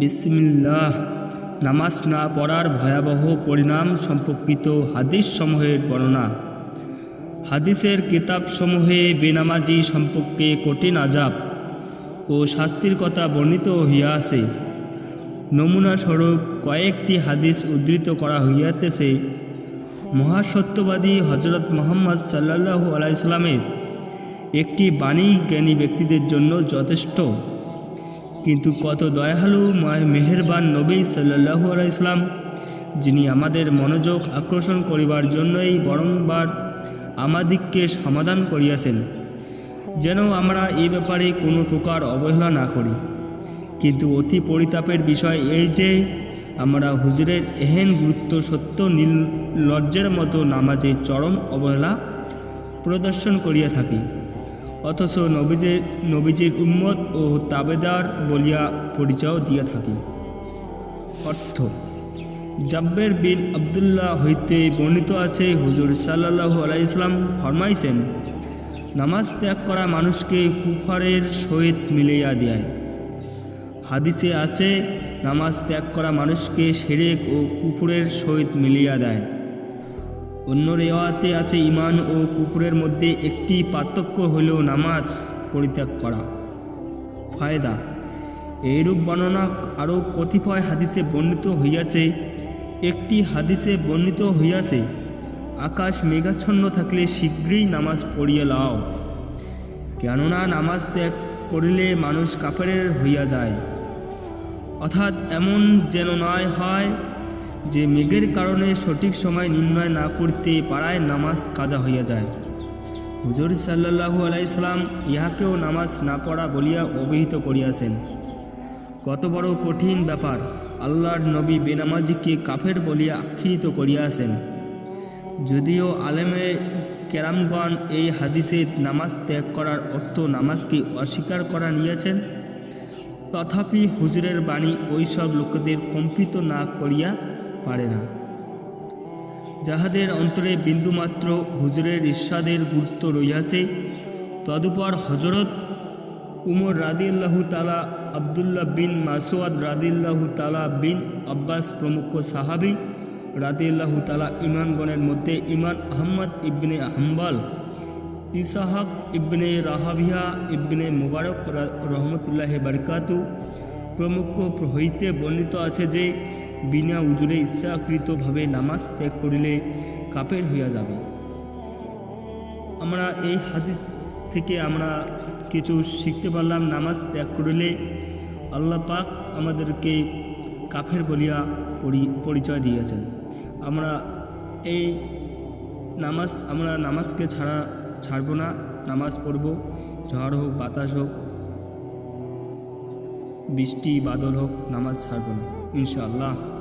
বিসমিল্লাহ। নামাজ না পড়ার ভয়াবহ পরিণাম সম্পর্কিত হাদিস সমূহের বর্ণনা। হাদিসের কিতাবসমূহে বেনামাজি সম্পর্কে কঠিন আজাব ও শাস্তির কথা বর্ণিত হইয়াছে নমুনা স্বরূপ কয়েকটি হাদিস উদ্ধৃত করা হইয়াতেছে। মহাসত্যবাদী হজরত মোহাম্মদ সাল্লাহু আলাইসাল্লামের একটি বাণী জ্ঞানী ব্যক্তিদের জন্য যথেষ্ট। কিন্তু কত দয়ালু, ময় মেহেরবান নবী সাল্লাহু আলাইসলাম যিনি আমাদের মনোযোগ আকর্ষণ করিবার জন্যই বরংবার আমাদিগকে সমাধান করিয়াছেন। যেন আমরা এই ব্যাপারে কোনো প্রকার অবহেলা না করি। কিন্তু অতি পরিতাপের বিষয় এই যে, আমরা হুজুরের এহেন গুরুত্ব সত্য নির্লজ্জের মতো নামাজে চরম অবহেলা প্রদর্শন করিয়া থাকি। অথচ নবীজের নবীজির উম্মত ও তাবেদার বলিয়া পরিচয় দিয়া থাকি। অর্থ, জাব্বের বিন আবদুল্লাহ হইতে বর্ণিত আছে হুজুর সাল্লাহু আলাইসলাম ফরমাইছেন, নামাজ ত্যাগ করা মানুষকে কুফারের সহিত মিলাইয়া দেয়। হাদিসে আছে, নামাজ ত্যাগ করা মানুষকে সেরেক ও কুফুরের সহিত মিলিয়া দেয়। অন্য রেওয়াতে আছে ইমান ও কুকুরের মধ্যে একটি পার্থক্য হলেও নামাজ পরিত্যাগ করা। ফায়দা, এইরূপ বর্ণনা আরও কতিপয় হাদিসে বর্ণিত হইয়াছে। একটি হাদিসে বর্ণিত হইয়াছে, আকাশ মেঘাচ্ছন্ন থাকলে শীঘ্রই নামাজ পড়িয়া লাও। কেননা নামাজ ত্যাগ করিলে মানুষ কাপড়ের হইয়া যায়। অর্থাৎ এমন যেন নয় হয় যে মেঘের কারণে সঠিক সময় নির্ণয় না করতে পারায় নামাজ কাজা হইয়া যায়। হুজুর সাল্লাহু আলাইসলাম ইহাকেও নামাজ না পড়া বলিয়া অভিহিত করিয়াছেন। কত বড় কঠিন ব্যাপার, আল্লাহর নবী বেনামাজিকে কাফের বলিয়া আখ্যায়িত করিয়াছেন। যদিও আলেমে কেরামগণ এই হাদিসে নামাজ ত্যাগ করার অর্থ নামাজকে অস্বীকার করা নিয়েছেন, তথাপি হুজুরের বাণী ওইসব লোকেদের কম্পিত না করিয়া পারে না। যাহাদের অন্তরে বিন্দুমাত্র হুজুরের ইস্বাদের গুরুত্ব রইয়াছে তদুপর হজরত উমর রাদিল্লাহু তালা আবদুল্লাহ বিন মাসুয়াদ রাদিল্লাহু তালা বিন আব্বাস প্রমুখ সাহাবি রাদিল্লাহু তালা ইমানগণের মধ্যে ইমান আহম্মদ ইবনে হাম্বাল, ইসাহাক ইবনে রাহাবিয়া ইবনে মুবারক রহমতুল্লাহ বারকাতু প্রমুখ হইতে বর্ণিত আছে যে, বিনা উজুরে ইচ্ছাকৃতভাবে নামাজ ত্যাগ করিলে কাপের হইয়া যাবে। আমরা এই হাদিস থেকে আমরা কিছু শিখতে পারলাম, নামাজ ত্যাগ করিলে আল্লাহ পাক আমাদেরকে কাফের বলিয়া পরিচয় দিয়েছেন। আমরা এই নামাজ, আমরা নামাজকে ছাড়া ছাড়ব না, নামাজ পড়ব, ঝড় হোক, বাতাস হোক বৃষ্টি বাদল হোক নামাজ ছাড়ব না। ইনশাআল্লাহ।